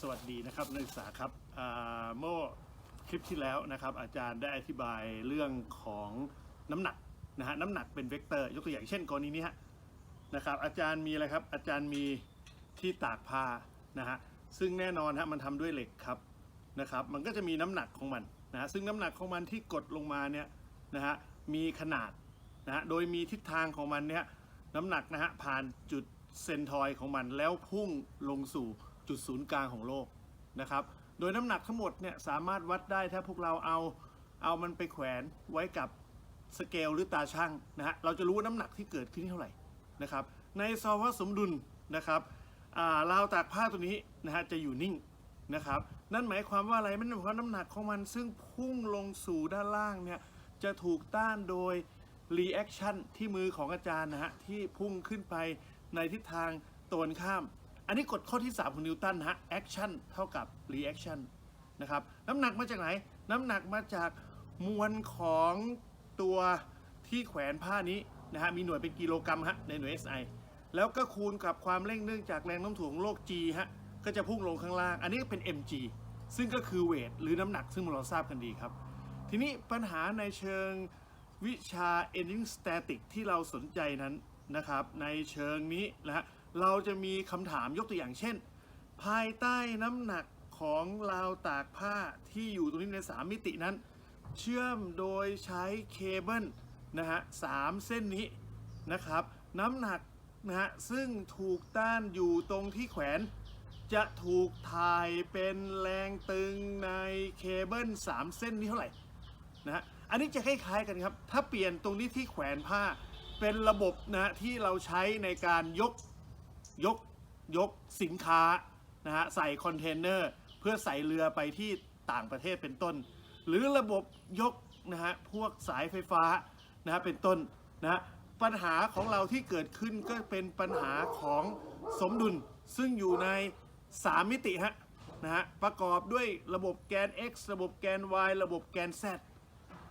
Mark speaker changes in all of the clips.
Speaker 1: สวัสดีนะครับนักศึกษาครับเมื่อคลิปที่แล้วนะครับ อาจารย์ได้อธิบายเรื่องของน้ำหนักนะฮะน้ำหนักเป็นเวกเตอร์ ยกตัวอย่างเช่นกรณีนี้ฮะนะครับ อาจารย์มีอะไรครับ อาจารย์มีที่ตากผ้านะฮะซึ่งแน่นอนฮะมันทำด้วยเหล็กครับนะครับ มันก็จะมีน้ำหนักของมันนะฮะซึ่งน้ำหนักของมันที่กดลงมาเนี่ยนะฮะมีขนาดนะฮะโดยมีทิศทางของมันเนี่ยน้ำหนักนะฮะผ่านจุดเซนทอยของมันแล้วพุ่งลงสู่ จุดศูนย์กลางของโลกนะครับ โดยน้ำหนักทั้งหมดเนี่ยสามารถวัดได้ถ้าพวกเราเอาเอามันไปแขวนไว้กับสเกลหรือตาช่างนะฮะ เราจะรู้ว่าน้ำหนักที่เกิดขึ้นเท่าไหร่นะครับ ในภาวะสมดุลนะครับราวตากผ้าตัวนี้นะฮะจะอยู่นิ่งนะครับ นั่นหมายความว่าอะไรมันหมายความน้ำหนักของมันซึ่งพุ่งลงสู่ด้านล่างเนี่ยจะถูกต้านโดย reaction ที่มือของอาจารย์นะฮะที่พุ่งขึ้นไปในทิศทางตรงข้าม อันนี้กฎข้อที่ 3 ของนิวตันนะฮะ action เท่ากับ reaction นะครับ น้ำหนักมาจากไหน น้ำหนักมาจากมวลของตัวที่แขวนผ้านี้นะฮะ มีหน่วยเป็นกิโลกรัมฮะ ในหน่วย SI แล้วก็คูณกับความเร่งเนื่องจากแรงโน้มถ่วงของโลก G ฮะ ก็จะพุ่งลงข้างล่าง อันนี้ก็เป็น mg ซึ่งก็คือเวทหรือน้ำหนักซึ่งเราทราบกันดีครับ ทีนี้ปัญหาในเชิงวิชา engine static ที่เราสนใจนั้นนะครับ ในเชิงนี้นะฮะ เราจะมีคำถามยกตัวอย่างเช่น ภายใต้น้ำหนักของราวตากผ้าที่อยู่ตรงนี้ใน 3 มิตินั้น เชื่อมโดยใช้เคเบิลนะฮะสามเส้นนี้นะครับ น้ำหนักนะฮะซึ่งถูกต้านอยู่ตรงที่แขวน จะถูกถ่ายเป็นแรงตึงในเคเบิล3 เส้นนี้เท่าไหร่นะฮะอันนี้จะคล้ายๆกันครับ ถ้าเปลี่ยนตรงนี้ที่แขวนผ้าเป็นระบบนะฮะที่เราใช้ในการยก ยกยกสินค้านะฮะใส่คอนเทนเนอร์เพื่อใส่เรือไปที่ต่างประเทศเป็นต้น หรือระบบยกนะฮะพวกสายไฟฟ้านะฮะเป็นต้นนะฮะปัญหาของเราที่เกิดขึ้นก็เป็นปัญหาของสมดุลซึ่งอยู่ใน 3 มิติฮะนะฮะประกอบด้วยระบบแกน x ระบบแกน y ระบบแกน z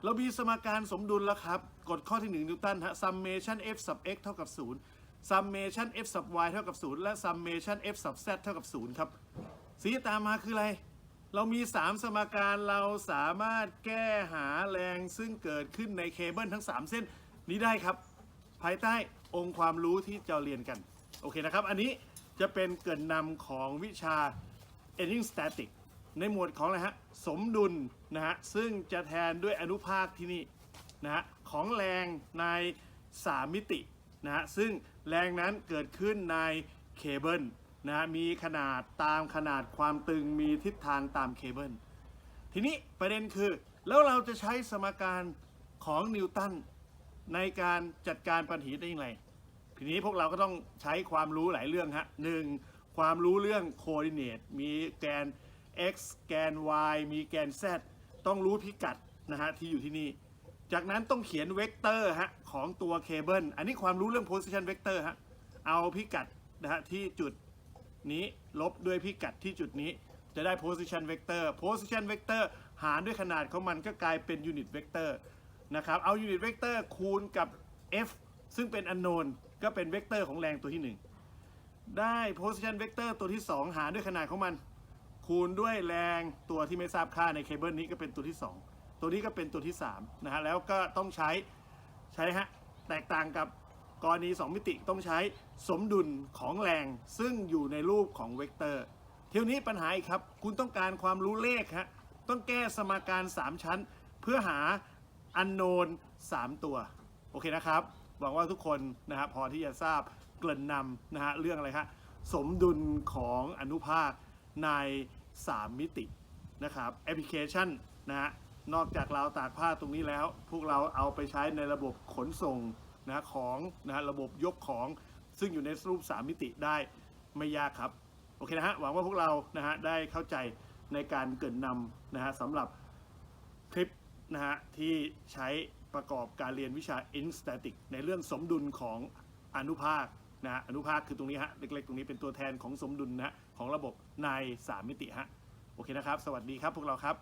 Speaker 1: เรามีสมการสมดุลแล้วครับ กฎข้อที่ 1 นิวตันฮะ summation f sub x เท่ากับ 0 summation f sub y เท่ากับ 0 และ summation f sub z เท่ากับ 0 ครับสีที่ตามมาคืออะไร เรามี 3 สมการเราสามารถแก้หาแรงซึ่งเกิดขึ้นในเคเบิลทั้ง 3 เส้นนี้ได้ครับ ภายใต้องค์ความรู้ที่จะเรียนกัน โอเคนะครับ อันนี้จะเป็นเกินนำของวิชา engine static ในหมวดของอะไรฮะ สมดุลนะฮะ ซึ่งจะแทนด้วยอนุภาคที่นี่นะฮะ ของแรงใน 3 มิติ นะฮะซึ่งแรงนั้นเกิดขึ้นในเคเบิลนะฮะมีขนาดตามขนาดความตึงมีทิศทางตามเคเบิลทีนี้ประเด็นคือ แล้วเราจะใช้สมการของนิวตันในการจัดการปัญหาได้อย่างไรทีนี้พวกเราก็ต้องใช้ความรู้หลายเรื่องฮะหนึ่งความรู้เรื่องโคดิเนตมีแกน x แกน y มีแกน z ต้องรู้พิกัดนะฮะที่อยู่ที่นี่ จากนั้นต้องเขียนเวกเตอร์ฮะของตัวเคเบิลอันนี้ความรู้เรื่อง position vector ฮะเอาพิกัดนะฮะที่จุดนี้ลบด้วยพิกัดที่จุดนี้จะได้ position vector position vector หารด้วยขนาดของมันก็กลายเป็น unit vector นะครับ เอา unit vector คูณกับ f ซึ่งเป็น unknown ก็เป็นเวกเตอร์ของแรงตัวที่ 1 ได้ position vector ตัวที่ 2 หารด้วยขนาดของมัน คูณด้วยแรงตัวที่ไม่ทราบค่าในเคเบิลนี้ก็เป็นตัวที่ 2 ตัวนี้ก็เป็นตัวที่3นะฮะแล้วก็ต้องใช้ใช้ฮะแตกต่างกับกรณี 2 มิติต้องใช้สมดุลของแรงซึ่งอยู่ในรูปของเวกเตอร์เที่ยวนี้ปัญหาอีกครับ คุณต้องการความรู้เลขฮะต้องแก้สมการ 3 ชั้น เพื่อหาอันโนน 3 ตัว โอเคนะครับ หวังว่าทุกคนนะฮะพอที่จะทราบเกริ่นนำนะฮะเรื่องอะไรครับสมดุลของอนุภาคใน 3 มิตินะครับแอปพลิเคชันนะฮะ นอกจากเราวตากผ้าตรงนี้แล้ว พวกเราเอาไปใช้ในระบบขนส่งนะของนะระบบยกของซึ่งอยู่ในรูป 3 มิติได้ไม่ยากครับ โอเคนะฮะหวังว่าพวกเรานะฮะได้เข้าใจในการเกรินนำนะฮะสำหรับคลิปนะฮะที่ใช้ประกอบการเรียนวิชา i n static ในเรื่องสมดุลของอนุภาคนะฮะอนุภาคคือตรงนี้ฮะเล็กๆ ตรงนี้เป็นตัวแทนของสมดุลนะฮะของระบบใน 3 มิติฮะโอเคนะครับ สวัสดีครับพวกเราครับ